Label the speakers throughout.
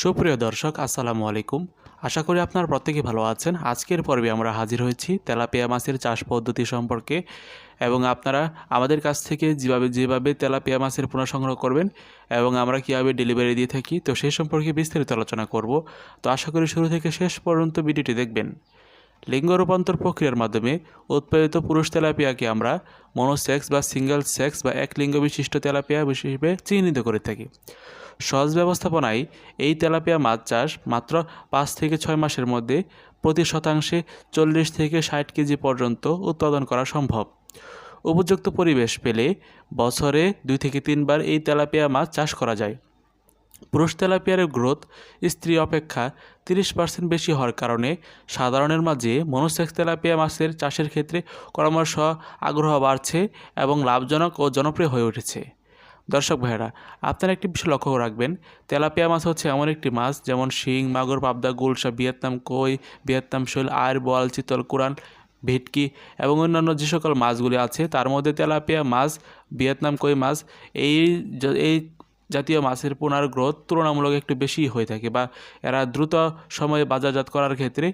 Speaker 1: সুপ্রিয় দর্শক, আসসালামু আলাইকুম। আশা করি আপনার প্রত্যেকে ভালো আছেন। আজকের পর্বে আমরা হাজির হয়েছি তেলাপিয়া মাছের চাষ পদ্ধতি সম্পর্কে এবং আপনারা আমাদের কাছ থেকে যেভাবে যেভাবে তেলাপিয়া মাছের পোনা সংগ্রহ করবেন এবং আমরা কীভাবে ডেলিভারি দিয়ে থাকি, তো সেই সম্পর্কে বিস্তারিত আলোচনা করব। তো আশা করি শুরু থেকে শেষ পর্যন্ত ভিডিওটি দেখবেন। লিঙ্গ রূপান্তর প্রক্রিয়ার মাধ্যমে উৎপাদিত পুরুষ তেলাপিয়াকে আমরা মনোসেক্স বা সিঙ্গেল সেক্স বা এক লিঙ্গ বিশিষ্ট তেলাপিয়া হিসেবে চিহ্নিত করে থাকি। সহজ ব্যবস্থাপনায় এই তেলাপিয়া মাছ চাষ মাত্র পাঁচ থেকে ছয় মাসের মধ্যে প্রতি শতাংশে চল্লিশ থেকে ষাট কেজি পর্যন্ত উৎপাদন করা সম্ভব। উপযুক্ত পরিবেশ পেলে বছরে দুই থেকে তিনবার এই তেলাপিয়া মাছ চাষ করা যায়। পুরুষ তেলাপিয়ার গ্রোথ স্ত্রী অপেক্ষা তিরিশ পার্সেন্ট বেশি হওয়ার কারণে সাধারণের মাঝে মনোসেক্স তেলাপিয়া মাছের চাষের ক্ষেত্রে পরামর্শ, আগ্রহ বাড়ছে এবং লাভজনক ও জনপ্রিয় হয়ে উঠেছে। দর্শক ভাইয়েরা, আপনারা একটি বিষয় লক্ষ্য রাখবেন। তেলাপিয়া মাছ হচ্ছে এমন একটি মাছ, যেমন শিং, মাগুর, পাবদা, গুলশা, ভিয়েতনাম, কই, ভিয়েতনাম, শৈল আর বল চিতল, কোরান, ভেটকি এবং অন্যান্য যে সকল মাছগুলি আছে, তার মধ্যে তেলাপিয়া মাছ, ভিয়েতনাম কই মাছ, এই এই জাতীয় মাছের পোনার গ্রোথ তুলনামূলক একটু বেশি হয়ে থাকে বা এরা দ্রুত সময়ে বাজারজাত করার ক্ষেত্রে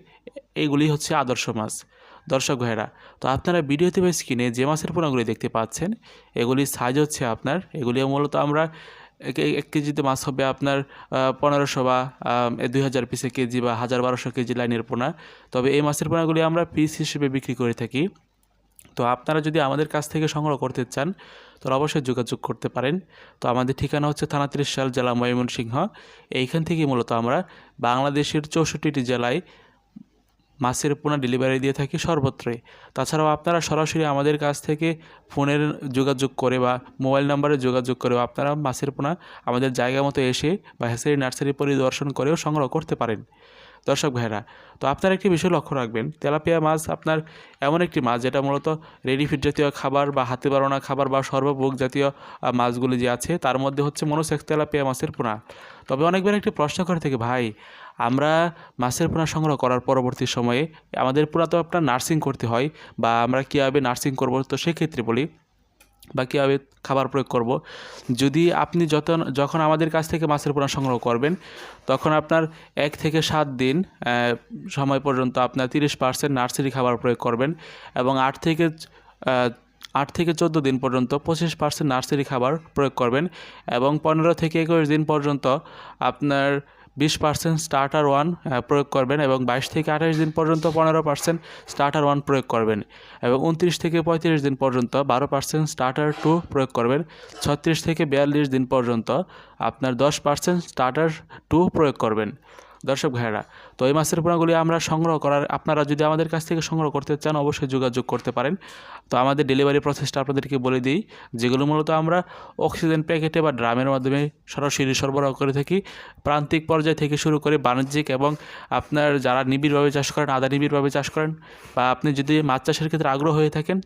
Speaker 1: এইগুলি হচ্ছে আদর্শ মাছ। দর্শক ভাইরা তো আপনারা ভিডিওতে বা স্ক্রিনে যে মাছের পোনাগুলি দেখতে পাচ্ছেন, এগুলির সাইজ হচ্ছে আপনার, এগুলি মূলত আমরা এক কেজিতে মাছ হবে আপনার পনেরোশো বা দুই হাজার পিসে কেজি বা হাজার বারোশো কেজি লাইনের পোনা। তবে এই মাছের পোনাগুলি আমরা পিস হিসেবে বিক্রি করে থাকি। তো আপনারা যদি আমাদের কাছ থেকে সংগ্রহ করতে চান, তাহলে অবশ্যই যোগাযোগ করতে পারেন। তো আমাদের ঠিকানা হচ্ছে থানা ত্রিশাল জেলা ময়মনসিংহ। এইখান থেকে মূলত আমরা বাংলাদেশের চৌষট্টিটি জেলায় মাছের পোনা ডেলিভারি দিয়ে থাকি সর্বত্রই তাছাড়াও আপনারা সরাসরি আমাদের কাছ থেকে ফোনের যোগাযোগ করে বা মোবাইল নাম্বারে যোগাযোগ করেও আপনারা মাছের পোনা আমাদের জায়গা মতো এসে বা হেসারি নার্সারি পরিদর্শন করেও সংগ্রহ করতে পারেন। দর্শক ভাইরা তো আপনার একটি বিষয় লক্ষ্য রাখবেন। তেলাপিয়া মাছ আপনার এমন একটি মাছ যেটা মূলত রেডি ফিড জাতীয় খাবার বা হাতে বানানো খাবার বা সর্বভোগ জাতীয় মাছগুলি যে আছে, তার মধ্যে হচ্ছে মনোসেক্স তেলাপিয়া মাছের পোনা। তবে অনেকবার একটি প্রশ্ন করে থাকে, ভাই, আমরা মাছের পোনা সংগ্রহ করার পরবর্তী সময়ে আমাদের পোনা তো আপনার নার্সিং করতে হয় বা আমরা কীভাবে নার্সিং করব? তো সেক্ষেত্রে বলি বা কীভাবে খাবার প্রয়োগ করব, যদি আপনি যত যখন আমাদের কাছ থেকে মাছের পোনা সংগ্রহ করবেন, তখন আপনার এক থেকে সাত দিন সময় পর্যন্ত আপনার তিরিশ পার্সেন্ট নার্সারি খাবার প্রয়োগ করবেন এবং আট থেকে আট থেকে চোদ্দ দিন পর্যন্ত পঁচিশ পার্সেন্ট নার্সারি খাবার প্রয়োগ করবেন এবং পনেরো থেকে একুশ দিন পর্যন্ত আপনার বিশ পার্সেন্ট স্টার্টার ওয়ান প্রয়োগ করবেন এবং বাইশ থেকে আঠাশ দিন পর্যন্ত পনেরো পার্সেন্ট স্টার্টার ওয়ান প্রয়োগ করবেন এবং উনত্রিশ থেকে পঁয়ত্রিশ দিন পর্যন্ত বারো পার্সেন্ট স্টার্টার টু প্রয়োগ করবেন। ছত্রিশ থেকে বিয়াল্লিশ দিন পর্যন্ত আপনার দশ পার্সেন্ট স্টার্টার টু প্রয়োগ করবেন। দর্শক ভাইয়েরা, তো এই মাছের পোনাগুলি আমরা সংগ্রহ করার, আপনারা যদি আমাদের কাছ থেকে সংগ্রহ করতে চান, অবশ্যই যোগাযোগ করতে পারেন। তো আমাদের ডেলিভারি প্রসেসটা আপনাদেরকে বলে দিই, যেগুলো মূলত আমরা অক্সিজেন প্যাকেটে বা ড্রামের মাধ্যমে সরাসরি সরবরাহ করে থাকি। প্রান্তিক পর্যায় থেকে শুরু করে বাণিজ্যিক এবং আপনার যারা নিবিড়ভাবে চাষ করেন আদা নিবিড়ভাবে চাষ করেন, বা আপনি যদি মাছ চাষের ক্ষেত্রে আগ্রহ হয়ে থাকেন